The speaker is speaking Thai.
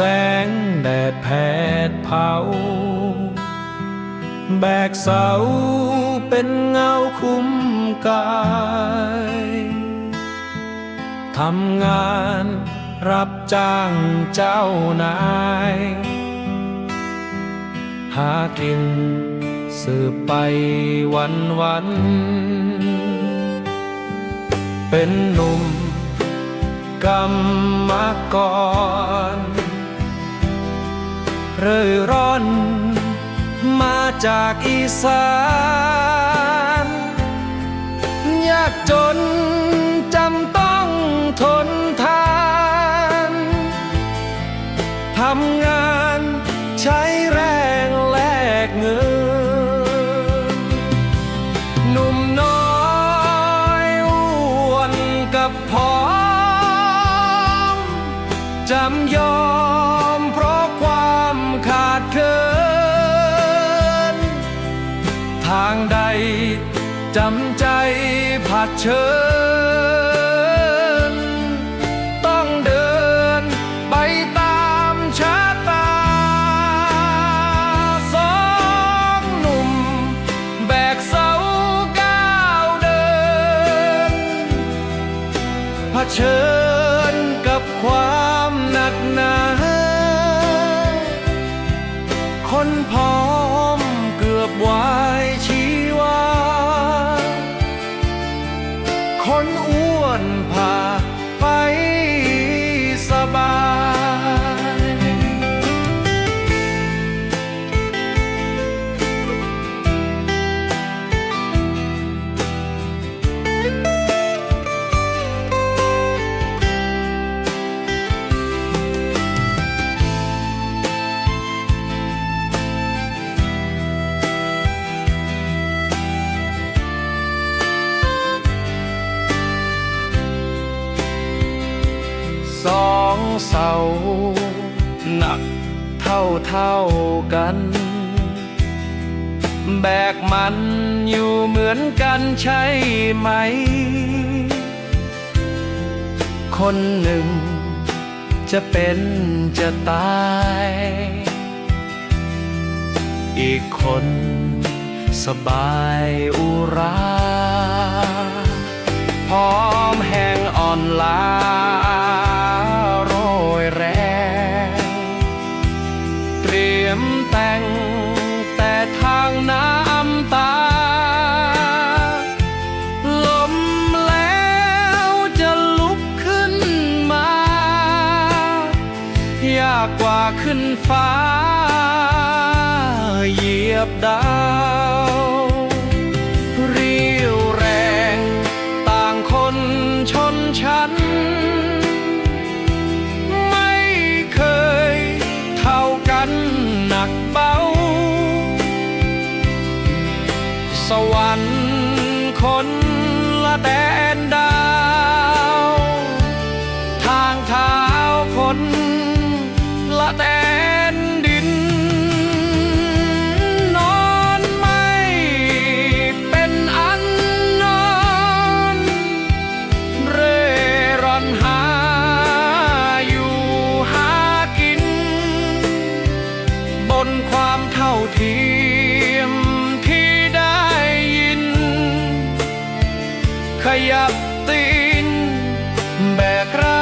งแสงแดดแผดเผา แบกเสาเป็นเงาคุ้มกายทำงานรับจ้างเจ้านาย หากินสืบไปวันวัน เป็นหนุ่มกรรมกร เร่ร่อน มาจากอีสาน ยากจนจำต้องทนทานทำงานใช้แรงแลกเงิน เชิญ ต้องเดินไปตามชะตา สองหนุ่ม แบกเสาก้าวเดินเผชิญกับความหนักหนา คนพอ สองเสาหนักเท่าเท่ากัน แบกมันอยู่เหมือนกันใช่ไหม คนหนึ่งจะเป็นจะตาย อีกคนสบายอุราพร้อมแห้งอ่อนล้า ง แต่ทางน้ำตา ลมแล้วจะลุกขึ้นมา ยากกว่าขึ้นฟ้า เหยียบดาวเรียวแรง ต่างคนชนชั้น สวรรค์คนละแดนดาว ทางเท้าคนละแดนดิน นอนไม่เป็นอันนอน เร่ร่อนหาอยู่หากิน บนความเท่าเทีย ขยับตีนแบกรา